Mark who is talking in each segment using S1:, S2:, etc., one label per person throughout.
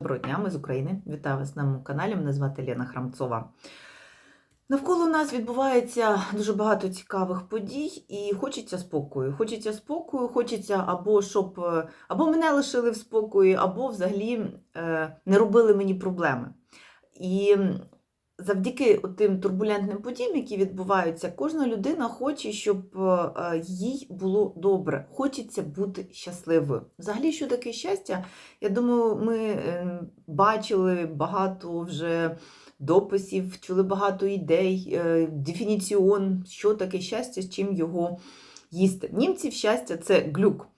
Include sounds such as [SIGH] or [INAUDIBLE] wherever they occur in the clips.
S1: Доброго дня, ми з України. Вітаю вас на моєму каналі. Мене звати Лена Храмцова. Навколо нас відбувається дуже багато цікавих подій, і хочеться спокою. Хочеться спокою, хочеться або щоб е, або мене лишили в спокої, або взагалі е, не робили мені проблеми. І завдяки тим турбулентним подіям, які відбуваються, кожна людина хоче, щоб е, їй було добре. Хочеться бути щасливою. Взагалі, що таке щастя? Я думаю, ми е, бачили багато вже дописів, чули багато ідей, е, дефініціон, що таке щастя, з чим його їсти. Німців щастя це глюк.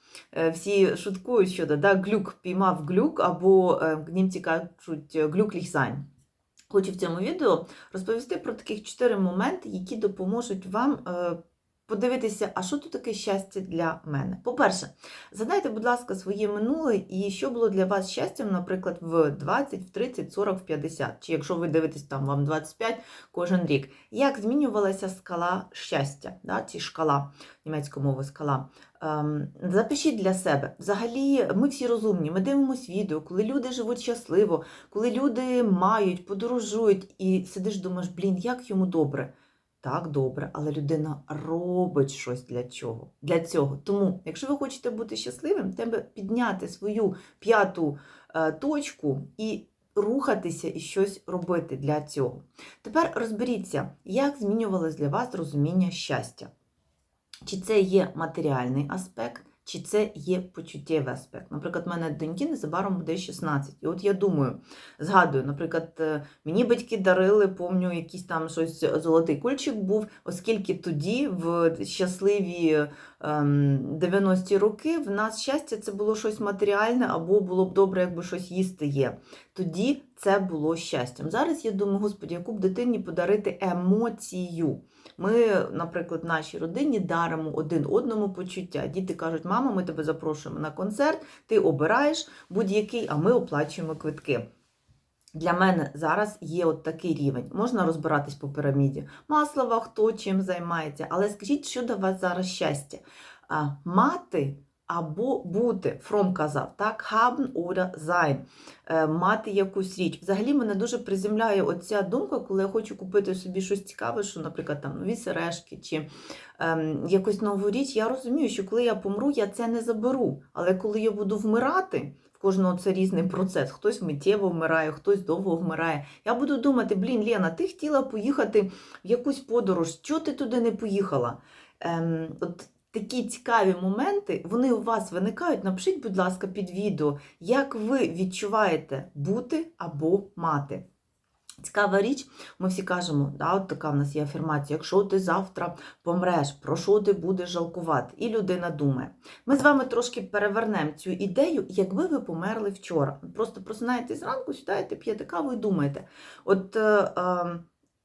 S1: Всі шуткують щодо да, глюк піймав глюк, або німці кажуть глюкліх sein. Хочу в цьому відео розповісти про таких чотири моменти, які допоможуть вам е, подивитися, а що тут таке щастя для мене. По-перше, згадайте, будь ласка, своє минуле і що було для вас щастям, наприклад, в 20, в 30, 40, в 50, чи якщо ви дивитесь там вам 25 кожен рік. Як змінювалася скала щастя, да, чи шкала німецької мови скала. Ем, Запишіть для себе. Взагалі, ми всі розумні, ми дивимося відео, коли люди живуть щасливо, коли люди мають, подорожують, і сидиш, думаєш, блін, як йому добре. Так, добре, але людина робить щось для чого? Для цього. Тому, якщо ви хочете бути щасливим, треба підняти свою п'яту е, точку і рухатися і щось робити для цього. Тепер розберіться, як змінювалось для вас розуміння щастя. Чи це є матеріальний аспект, чи це є почуттєвий аспект. Наприклад, в мене доньки незабаром буде 16. І от я думаю, згадую, наприклад, е, мені батьки дарили, помню, якийсь там щось золотий кульчик був, оскільки тоді, в щасливі ем, 90-ті роки, в нас щастя це було щось матеріальне, або було б добре, якби щось їсти є. Тоді це було щастям. Зараз я думаю, господі, яку б дитині подарити емоцію. Ми, наприклад, нашій родині даримо один одному почуття. Діти кажуть, мама, ми тебе запрошуємо на концерт, ти обираєш будь-який, а ми оплачуємо квитки. Для мене зараз є от такий рівень. Можна розбиратись по піраміді. Маслова, хто чим займається. Але скажіть, що до вас зараз щастя? А, мати або бути, Фром казав, так, haben oder sein, Е, мати якусь річ. Взагалі мене дуже приземляє оця думка, коли я хочу купити собі щось цікаве, що, наприклад, там нові сережки чи ем, якусь нову річ. Я розумію, що коли я помру, я це не заберу. Але коли я буду вмирати, в кожного це різний процес. Хтось миттєво вмирає, хтось довго вмирає. Я буду думати, блін, Лена, ти хотіла поїхати в якусь подорож, чого ти туди не поїхала? Ем, от Такі цікаві моменти, вони у вас виникають. Напишіть, будь ласка, під відео, як ви відчуваєте бути або мати. Цікава річ, ми всі кажемо, да, от така в нас є афірмація, якщо ти завтра помреш, про що ти будеш жалкувати? І людина думає. Ми з вами трошки перевернемо цю ідею, якби ви померли вчора. Просто просинаєтесь зранку, сідаєте, п'єте каву і думаєте. От е, е,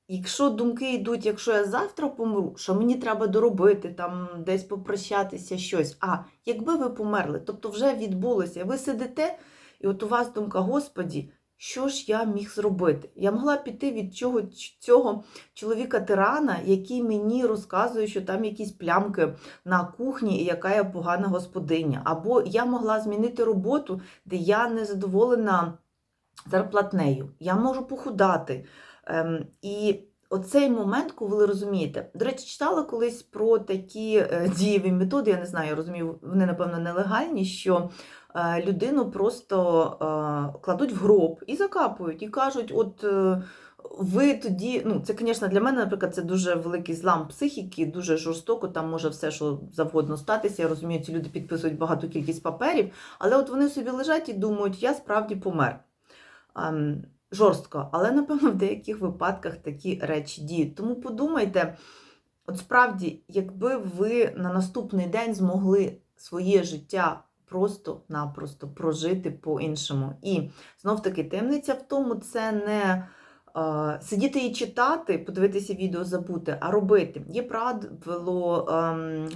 S1: якщо думки йдуть, якщо я завтра помру, що мені треба доробити, там десь попрощатися, щось. А якби ви померли, тобто вже відбулося, ви сидите, і от у вас думка, Господі, що ж я міг зробити? Я могла піти від чого, цього чоловіка-тирана, який мені розказує, що там якісь плямки на кухні і яка я погана господиня. Або я могла змінити роботу, де я не задоволена зарплатнею. Я можу похудати. Ем, і оцей момент, коли розумієте, до речі, читала колись про такі е, [LAUGHS] дієві методи, я не знаю, я розумію, вони, напевно, нелегальні, що е, людину просто е, кладуть в гроб і закапують, і кажуть, от. ви тоді, ну це, звісно, для мене, наприклад, це дуже великий злам психіки, дуже жорстоко, там може все, що завгодно статися. Я розумію, ці люди підписують багату кількість паперів, але от вони собі лежать і думають, я справді помер. Жорстко, але, напевно, в деяких випадках такі речі діють. Тому подумайте, от справді, якби ви на наступний день змогли своє життя просто-напросто прожити по-іншому. І знов-таки таємниця в тому, це не сидіти і читати, подивитися відео, забути, а робити. Є правило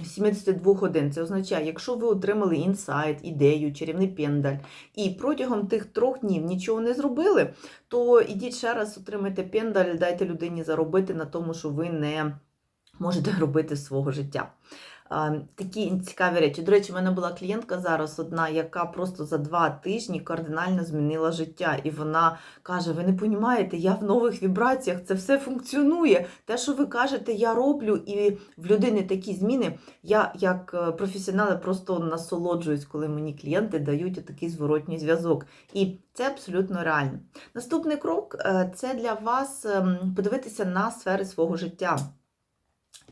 S1: е, 72 годин. Це означає, якщо ви отримали інсайт, ідею, чарівний пендаль, і протягом тих трьох днів нічого не зробили, то ідіть ще раз, отримайте пендаль, дайте людині заробити на тому, що ви не можете [LAUGHS] робити свого життя. Такі цікаві речі. До речі, в мене була клієнтка зараз одна, яка просто за два тижні кардинально змінила життя. І вона каже: Ви не розумієте, я в нових вібраціях, це все функціонує. Те, що ви кажете, я роблю, і в людини такі зміни. Я, як е, професіонал, просто насолоджуюсь, коли мені клієнти дають такий зворотній зв'язок. І це абсолютно реально. Наступний крок е, це для вас ем, подивитися на сфери свого життя.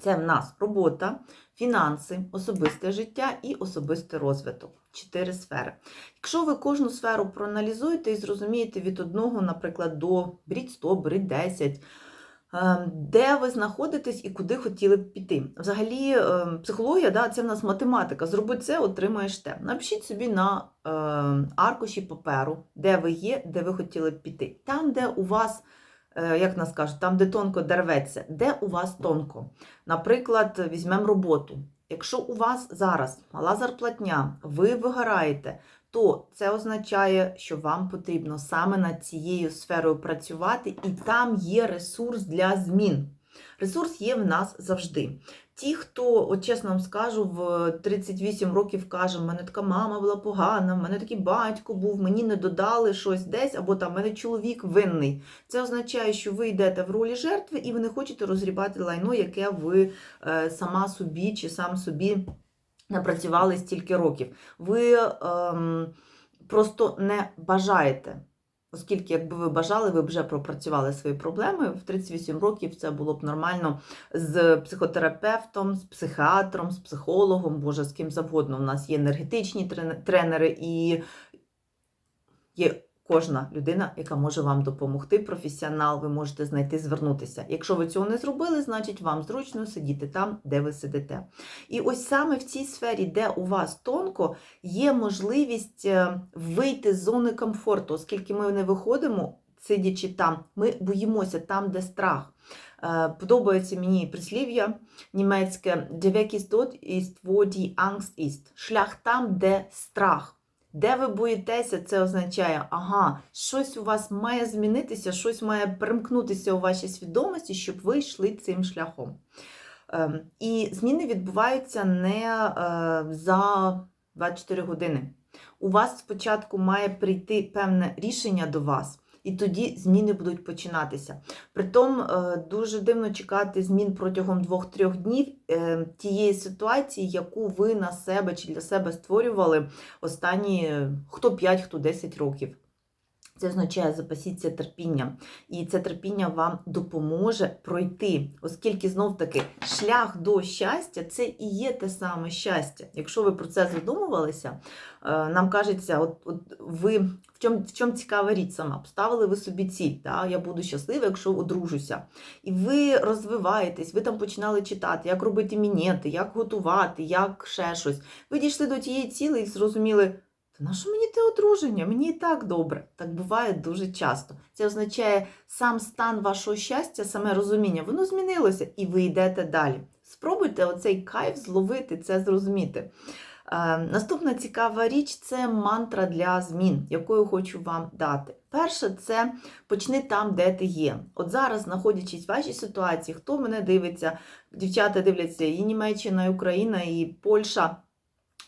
S1: Це в нас робота, фінанси, особисте життя і особистий розвиток. Чотири сфери. Якщо ви кожну сферу проаналізуєте і зрозумієте від одного, наприклад, до беріть 100, беріть 10, ем, де ви знаходитесь і куди хотіли б піти. Взагалі, ем, психологія да, це в нас математика. Зроби це, отримаєш те. Напишіть собі на ем, аркуші паперу, де ви є, де ви хотіли б піти. Там, де у вас як нас кажуть, там, де тонко дерветься, де у вас тонко. Наприклад, візьмемо роботу. Якщо у вас зараз мала зарплатня, ви вигораєте, то це означає, що вам потрібно саме над цією сферою працювати, і там є ресурс для змін. Ресурс є в нас завжди. Ті, хто, от чесно вам скажу, в 38 років каже, в мене така мама була погана, в мене такий батько був, мені не додали щось десь, або там в мене чоловік винний. Це означає, що ви йдете в ролі жертви і ви не хочете розгрібати лайно, яке ви е, сама собі чи сам собі напрацювали стільки років. Ви ем, просто не бажаєте. Оскільки, якби ви бажали, ви б вже пропрацювали свої проблеми. В 38 років це було б нормально з психотерапевтом, з психіатром, з психологом, боже, з ким завгодно. У нас є енергетичні тренери і є кожна людина, яка може вам допомогти. Професіонал, ви можете знайти, звернутися. Якщо ви цього не зробили, значить вам зручно сидіти там, де ви сидите. І ось саме в цій сфері, де у вас тонко, є можливість е, вийти з зони комфорту, оскільки ми не виходимо, сидячи там, ми боїмося там, де страх. Е, Подобається мені прислів'я німецьке «Der Weg ist dort ist, wo die Angst ist». Шлях там, де страх. Де ви боїтеся, це означає, ага, щось у вас має змінитися, щось має примкнутися у вашій свідомості, щоб ви йшли цим шляхом. Ем, І зміни відбуваються не е, за 24 години. У вас спочатку має прийти певне рішення до вас, і тоді зміни будуть починатися. Притом е, дуже дивно чекати змін протягом 2-3 днів е, тієї ситуації, яку ви на себе чи для себе створювали останні хто 5, хто 10 років. Це означає запасіться терпінням, і це терпіння вам допоможе пройти, оскільки знов таки шлях до щастя це і є те саме щастя. Якщо ви про це задумувалися, е, нам кажеться, от, от ви в чому в чому цікава річ сама? Поставили ви собі ціль, та, я буду щаслива, якщо одружуся. І ви розвиваєтесь, ви там починали читати, як робити мінети, як готувати, як ще щось. Ви дійшли до тієї цілі і зрозуміли. Та на що мені те одруження? Мені і так добре. Так буває дуже часто. Це означає сам стан вашого щастя, саме розуміння, воно змінилося, і ви йдете далі. Спробуйте оцей кайф зловити, це зрозуміти. Е, наступна цікава річ це мантра для змін, яку хочу вам дати. Перше, це почни там, де ти є. От зараз, знаходячись в вашій ситуації, хто мене дивиться, дівчата дивляться і Німеччина, і Україна, і Польща,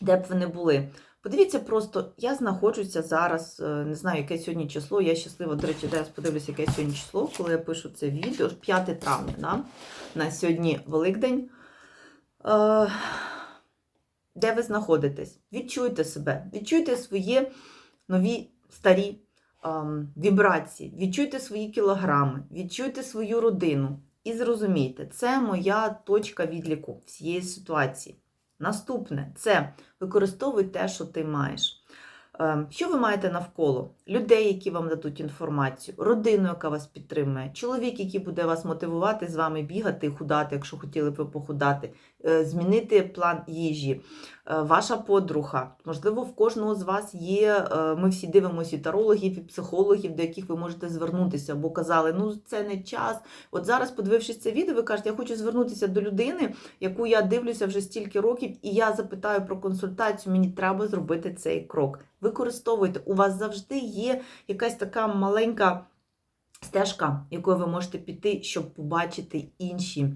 S1: де б ви не були. Подивіться просто, я знаходжуся зараз, е, не знаю, яке сьогодні число. Я щаслива, до речі, зараз подивлюся, яке сьогодні число, коли я пишу це відео, 5 травня. Да? На сьогодні Великдень. Е, Де ви знаходитесь? Відчуйте себе, відчуйте свої нові старі ем, вібрації, відчуйте свої кілограми, відчуйте свою родину і зрозумійте, це моя точка відліку всієї ситуації. Наступне це використовуй те, що ти маєш. Ем, Що ви маєте навколо? Людей, які вам дадуть інформацію, родину, яка вас підтримує, чоловік, який буде вас мотивувати з вами бігати, худати, якщо хотіли б ви похудати, е, змінити план їжі, е, ваша подруга. Можливо, в кожного з вас є. е, Ми всі дивимося і тарологів, і психологів, до яких ви можете звернутися, бо казали, ну це не час. От зараз, подивившись це відео, ви кажете, я хочу звернутися до людини, яку я дивлюся вже стільки років, і я запитаю про консультацію, мені треба зробити цей крок. Використовуйте, у вас завжди є якась така маленька стежка, якою ви можете піти, щоб побачити інші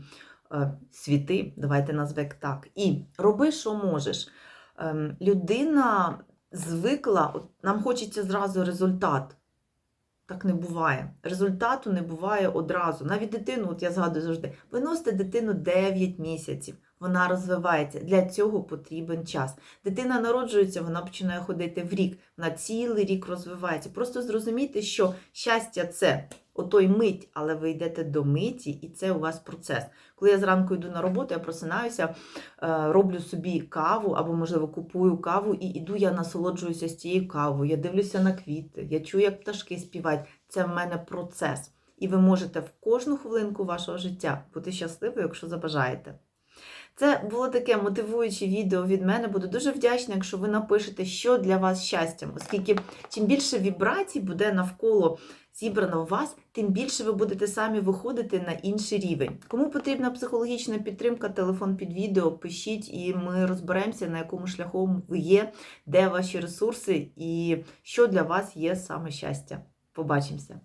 S1: е, світи, давайте назвемо так. І роби, що можеш. Ем, людина звикла, от нам хочеться зразу результат. Так не буває. Результату не буває одразу. Навіть дитину, от я згадую завжди, виносите дитину 9 місяців. Вона розвивається. Для цього потрібен час. Дитина народжується, вона починає ходити в рік. Вона цілий рік розвивається. Просто зрозумійте, що щастя це отой мить, але ви йдете до миті, і це у вас процес. Коли я зранку йду на роботу, я просинаюся, е, роблю собі каву або, можливо, купую каву, і іду, я насолоджуюся з цією кавою. Я дивлюся на квіти, я чую, як пташки співають. Це в мене процес. І ви можете в кожну хвилинку вашого життя бути щасливою, якщо забажаєте. Це було таке мотивуюче відео від мене. Буду дуже вдячна, якщо ви напишете, що для вас щастям, оскільки чим більше вібрацій буде навколо зібрано у вас, тим більше ви будете самі виходити на інший рівень. Кому потрібна психологічна підтримка, телефон під відео, пишіть, і ми розберемося, на якому шляхом ви є, де ваші ресурси і що для вас є саме щастя. Побачимося!